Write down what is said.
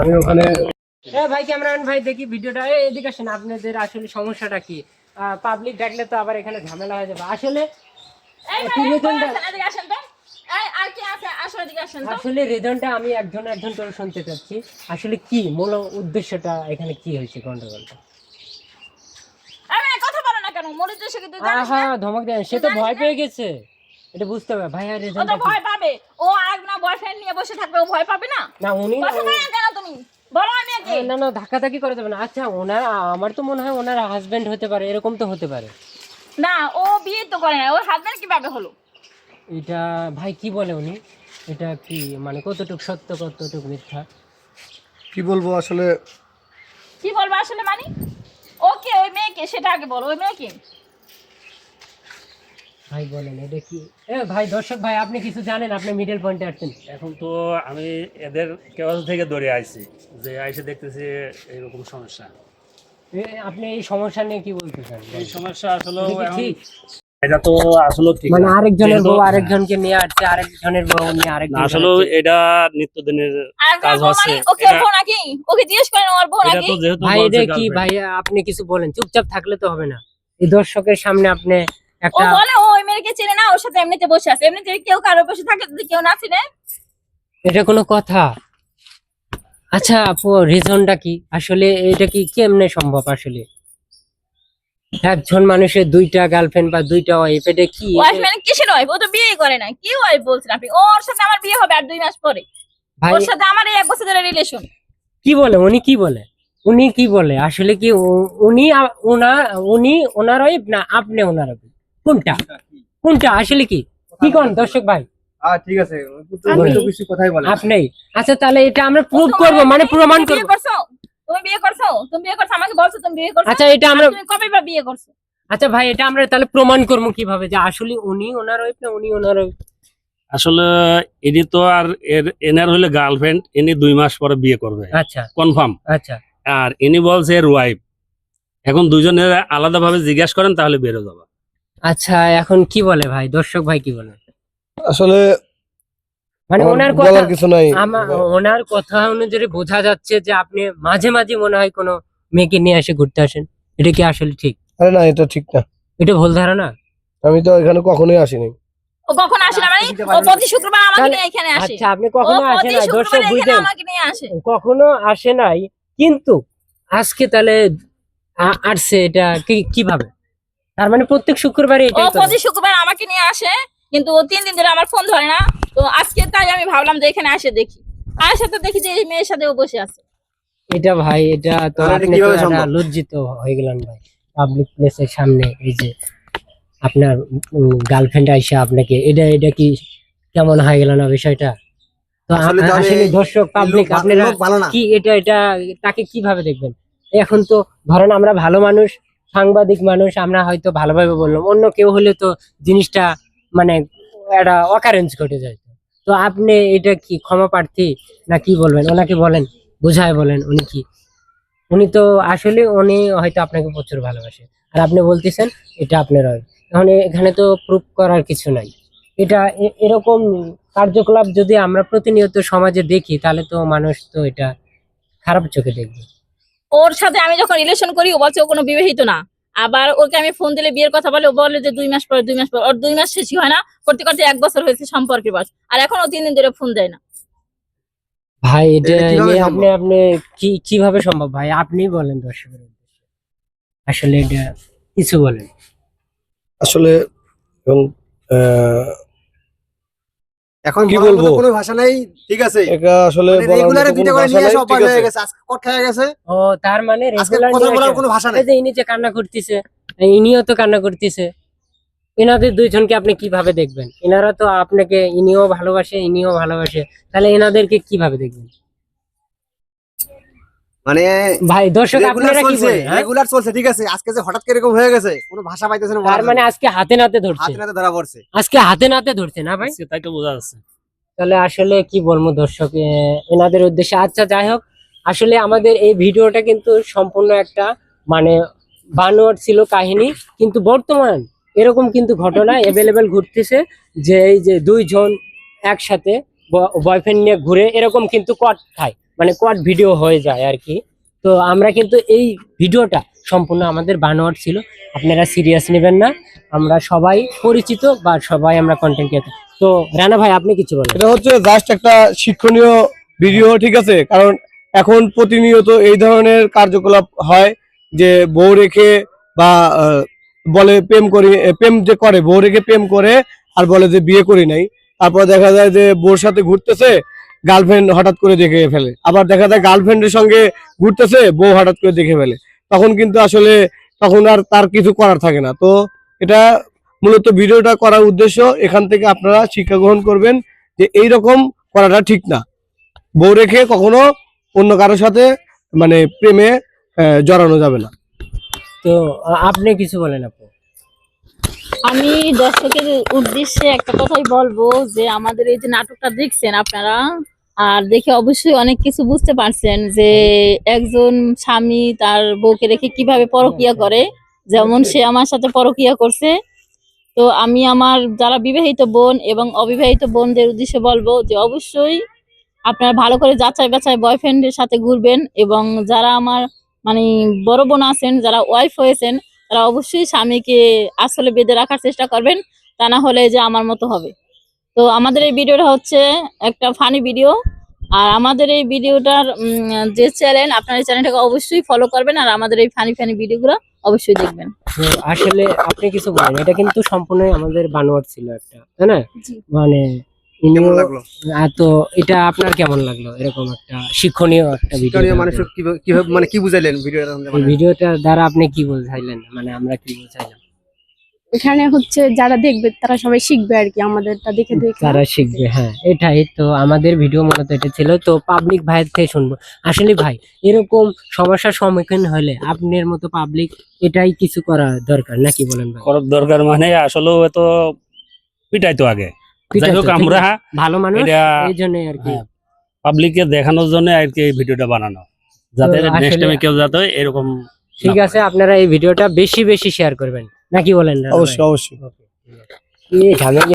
আমি ওখানে এ ভাই ক্যামেরাম্যান ভাই দেখি ভিডিওটা এদিকে আসেন আপনাদের আসলে সমস্যাটা কি পাবলিক ডাকলে তো আবার এখানে ঝামেলা হয়ে যাবে আসলে কি ভাই, বেতন কই দেন? আছেন? এদিকে আসেন তো। এই, আর কি আছে? আসো, এদিকে আসেন তো। আসলে রেজনটা আমি একজন একজন করে শুনতে চাচ্ছি আসলে কি মূল উদ্দেশ্যটা এখানে কি হয়েছে গন্ডগোলটা? ধমক দেন সে তো ভয় পেয়ে গেছে এটা বুঝতে হবে ভাই আর রেজনটা ভয় পাবে। ও আর না boyfriend নিয়ে বসে থাকবে, ও ভয় পাবে না? না উনি বলো না আমি আগে। না না ধাক্কাধাক্কি করে দেবে না আচ্ছা ওনার আমার তো মনে হয় ওনার হাজবেন্ড হতে পারে এরকম তো হতে পারে না, ও বিয়ে তো করে না। ওর husband কীভাবে হলো? এটা ভাই কি বলে উনি এটা কি মানে কতটুক সত্য কতটুক মিথ্যা কি বলব আসলে কি বলব আসলে মানে? ওকে, ওই মেয়েকে, সেটা আগে বলো। ওই মেয়েকে? ভাই বলেন এটা কি এ ভাই দর্শক ভাই আপনি কিছু জানেন আপনি মিডল পয়েন্টে আসছেন এখন তো আমি এদের কেওয়াজ থেকে দৌড়ে আইছি যে আইসে দেখতেছি এরকম সমস্যা এ, আপনি এই সমস্যা নিয়ে কি বলতে চান এই সমস্যা আসলে এটা কি ঠিক এটা তো আসলে ঠিক মানে না। আরেকজনের যেহেতু- বউ আরেকজনকে নিয়ে আসছে আরেকজনের বউ নিয়ে না, আরেকজন আসলে এটা নিত্যদিনের আর কাজ বউ মানে? ওকে ওর এটা- বউ নাকি? ওকে জিজ্ঞেস করেন ওর বউ এটা নাকি? তো যেহেতু ভাই বলছে এটা কি girlfriend। ভাই আপনি কিছু বলেন চুপচাপ থাকলে তো হবে না এই দর্শকের সামনে আপনি ও বলে ও ওই মেয়েকে চেনে না ওর সাথে এমনিতে বসে আছে। এমনিতে কেউ কারোর বসে থাকে যদি কেউ না চিনে? এটা কোনো কথা। আচ্ছা আপু রিজনটা কি? আসলে এটা কি কেমনে সম্ভব আসলে? একজন মানুষের দুইটা গার্লফ্রেন্ড বা দুইটা ওয়াইফ এটা কি? ওয়াইফ মানে কিসের ওয়াইফ ও তো বিয়ে করে না কি ওয়াইফ বলছেন আপনি? ওর সাথে আমার বিয়ে হবে আর দুই মাস পরে। ওর সাথে আমার এই এক বছর ধরে রিলেশন কি বলে? উনি কি বলে? উনি কি বলে? আসলে কি উনি ওনা উনি ওনার ওয়াইফ না আপনি ওনার wife? কোনটা? কোনটা? আসলে কি? কি কোন দর্শক ভাই? ঠিক আছে। কিছু কথাই বলে আপনি আচ্ছা তাহলে এটা আমরা প্রুভ করব মানে প্রমাণ করব। তুমি বিয়ে করছ? তুমি বিয়ে করছ? আমাকে বলছো তুমি বিয়ে করছ? আচ্ছা এটা আমরা আর তুমি কবে বিয়ে করছ? আচ্ছা ভাই এটা আমরা তাহলে প্রমাণ করব কীভাবে যে আসলে উনি ওনার ওয়াইফ না উনি ওনার? আসলে এনি তো আর এর এনার হলে গার্লফ্রেন্ড ইনি দুই মাস পরে বিয়ে করবে। আচ্ছা। কনফার্ম আচ্ছা। আর ইনি বলছে এর ওয়াইফ এখন দুজনের আলাদা ভাবে জিজ্ঞাসা করেন তাহলে বেরো যাবে। আচ্ছা এখন কি বলে ভাই? দর্শক ভাই কি বলে? আসলে মানে ওনার কথা কিছু নাই। আমার ওনার কথা অনুযায়ী বোঝা যাচ্ছে যে আপনি মাঝে মাঝে মনে হয় কোনো মেয়েকে নিয়ে এসে ঘুরতে আসেন। এটা কি আসলে ঠিক? আরে না এটা ঠিক না। এটা ভুল ধারণা? আমি তো এখানে কখনোই আসিনি। ও কখন আসে না মানে ও প্রতি শুক্রবার আমাকে নিয়ে এখানে আসে। আচ্ছা আপনি কখনো আসে না দর্শক শুক্রবার আমাকে নিয়ে আসে। কখনো আসে নাই কিন্তু আজকে তাহলে আসছে এটা কি- কীভাবে? তার মানে প্রত্যেক শুক্রবারে ও এটাই করে। প্রতি শুক্রবার আমাকে নিয়ে আসে কিন্তু ও তিন দিন ধরে আমার ফোন ধরে না। তো আজকে তাই আমি ভাবলাম যে এখানে আসে দেখি। আর সাথে দেখি যে এই মেয়ের সাথে ও বসে আছে। এটা ভাই এটা তো তাহলে এটা আপনি তো কীভাবে একটা সম্ভব? লজ্জিত হয়ে গেলেন ভাই। পাবলিক প্লেসের সামনে এই যে আপনার গার্লফ্রেন্ড আইসা আপনাকে এটা এটা কি কেমন হয়ে গেল না বিষয়টা? তো আ- আসলে তাহলে আসলে দর্শক পাবলিক লোক ভা- আপনারা লোক ভালো না। কি এটা এটা তাকে কীভাবে দেখবেন? এখন তো ধরেন আমরা ভালো মানুষ সাংবাদিক মানুষ, আমরা হয়তো ভালোভাবে বললাম। অন্য কেউ হলে তো জিনিসটা মানে একটা অকারেন্স ঘটে যায়। তো আপনি এটা কি ক্ষমা প্রার্থী না কি বলবেন? ওনাকে বলেন, বোঝায় বলেন উনি কি। উনি তো আসলে উনি হয়তো আপনাকে প্রচুর ভালোবাসে। আর আপনি বলতেছেন, এটা আপনার হয়। এখন এখানে তো প্রুফ করার কিছু নাই। এটা এরকম কার্যকলাপ যদি আমরা প্রতিনিয়ত সমাজে দেখি, তাহলে তো মানুষ তো এটা খারাপ চোখে দেখবে। ওর সাথে আমি যখন রিলেশন করি ও বলছে ও কোনো বিবাহিত না। আবার ওকে আমি ফোন দিলে বিয়ের কথা বলে ও বলে যে দুই মাস পরে দুই মাস পর ওর দুই মাস শেষই হয় না করতে করতে এক বছর হয়েছে সম্পর্কের বয়স। আর এখন ও তিন দিন ধরে ফোন দেয় না। ভাই এটা নিয়ে আপনি আপনি কি কীভাবে সম্ভব ভাই? আপনি বলেন দর্শকের উদ্দেশ্যে। আসলে এটা কিছু বলেন। আসলে এবং এখন কি বলব? কোনো ভাষা নাই। ঠিক আছে। এটা আসলে রেগুলারে দুটো করে নিয়ে সব পার হয়ে গেছে আজকে কট খেয়ে গেছে। ও তার মানে রেগুলার কথা বলার কোনো ভাষা নাই। এই যে ইনি যে কান্না করতেছে ইনিও তো কান্না করতেছে। এনাদের দুইজনকে আপনি কীভাবে দেখবেন? এনারা তো আপনাকে ইনিও ভালোবাসে ইনিও ভালোবাসে। তাহলে এনাদেরকে কীভাবে দেখবেন? মানে ভাই দর্শক রেগুলার আপনারা কি চলছে বলেন? হ্যাঁ? রেগুলার চলছে ঠিক আছে। আজকে যে হঠাৎ করে এরকম হয়ে গেছে কোনো ভাষা পাইতেছে না তার মানে আজকে হাতে নাতে ধরছে। হাতে নাতে ধরা পড়ছে। আজকে হাতে নাতে ধরছে না ভাই? আজকে তাকে বোঝা যাচ্ছে। তাহলে আসলে কি বলব দর্শক এনাদের উদ্দেশ্যে? আচ্ছা যাই হোক আসলে আমাদের এই ভিডিওটা কিন্তু সম্পূর্ণ একটা মানে বানোয়ার ছিল কাহিনী কিন্তু বর্তমান এরকম কিন্তু ঘটনা অ্যাভেলেবেল ঘুরতেছে যে এই যে দুইজন একসাথে বয়ফ্রেন্ড নিয়ে ঘুরে এরকম কিন্তু কট খায় মানে কোয়াড ভিডিও হয়ে যায় আর কি। তো আমরা কিন্তু এই ভিডিওটা সম্পূর্ণ আমাদের বানোয়ার ছিল। আপনারা সিরিয়াস নেবেন না। আমরা সবাই পরিচিত বা সবাই আমরা কন্টেন্ট ক্রিয়েটর তো রানা ভাই, আপনি কিছু বলেন। এটা হচ্ছে জাস্ট একটা শিক্ষণীয় ভিডিও ঠিক আছে? কারণ এখন প্রতিনিয়ত এই ধরনের কার্যকলাপ হয় যে বউ রেখে বা বলে প্রেম করি প্রেম যে করে, বউ রেখে প্রেম করে আর বলে যে বিয়ে করি নাই। তারপর দেখা যায় যে বউর সাথে ঘুরতেছে গার্লফ্রেন্ড হঠাৎ করে দেখে ফেলে। আবার দেখা যায় গার্লফ্রেন্ডের সঙ্গে ঘুরতেছে বউ হঠাৎ করে দেখে ফেলে। তখন কিন্তু আসলে তখন আর তার কিছু করার থাকে না। তো এটা মূলত ভিডিওটা করার উদ্দেশ্য এখান থেকে আপনারা শিক্ষা গ্রহণ করবেন যে এই রকম করাটা ঠিক না। বউ রেখে কখনো অন্য কারোর সাথে মানে প্রেমে আহ, জড়ানো যাবে না। তো আপনি কিছু বলেন আপু। আমি দর্শকের উদ্দেশ্যে একটা কথাই বলব যে আমাদের এই যে নাটকটা দেখছেন আপনারা আর দেখে অবশ্যই অনেক কিছু বুঝতে পারছেন যে একজন স্বামী তার বউকে রেখে কীভাবে পরকিয়া করে। যেমন সে আমার সাথে পরকিয়া করছে। তো আমি আমার যারা বিবাহিত বোন এবং অবিবাহিত বোনদের উদ্দেশ্যে বলব যে অবশ্যই আপনারা ভালো করে যাচাই বাছাই বয়ফ্রেন্ডের সাথে ঘুরবেন এবং যারা আমার মানে বড় বোন আছেন যারা ওয়াইফ হয়েছেন তারা অবশ্যই স্বামীকে আসলে বেঁধে রাখার চেষ্টা করবেন। তা না হলে যে আমার মতো হবে। তো আমাদের এই ভিডিওটা হচ্ছে একটা ফানি ভিডিও। আর আমাদের এই ভিডিওটার উম, যে চ্যানেল আপনার এই চ্যানেলটাকে অবশ্যই ফলো করবেন আর আমাদের এই ফানি ফানি ভিডিওগুলো অবশ্যই দেখবেন। আসলে আপনি কিছু বলেন এটা কিন্তু সম্পূর্ণই আমাদের বানোয়ার ছিল একটা তাই না? মানে তো এটা আপনার কেমন লাগল? এরকম একটা শিক্ষণীয় একটা ভিডিও মানুষ কিভাবে- মানে কি বুঝাইলেন ভিডিওটা ভিডিওটার দ্বারা আপনি কি বোঝাইলেন? মানে আমরা কি বোঝাইলাম? এখানে হচ্ছে যারা দেখবে তারা সবাই শিখবে আর কি আমাদেরটা দেখে দেখে। তারা শিখবে হ্যাঁ এটাই তো আমাদের ভিডিও মূলত এটা ছিল। তো পাবলিক ভাইয়ের থেকে শুনব। আসলে ভাই এরকম সমস্যার সম্মুখীন হলে আপনার মতো পাবলিক এটাই কিছু করা দরকার নাকি বলেন ভাই? করার দরকার মানে আসলেও এত পিটাইতো আগে। যাই তো, হোক আমরা ভালো মানুষ এই জন্য আর কি। হ্যাঁ, পাবলিককে দেখানোর জন্য আর কি এই ভিডিওটা বানানো। যাতে নেক্সট আসলে- টাইমে কেউ যাতে এরকম ঠিক আছে আপনারা এই ভিডিওটা বেশি বেশি শেয়ার করবেন। নাকি বলেন অবশ্যই অবশ্যই। Okay, এই ঝামেলা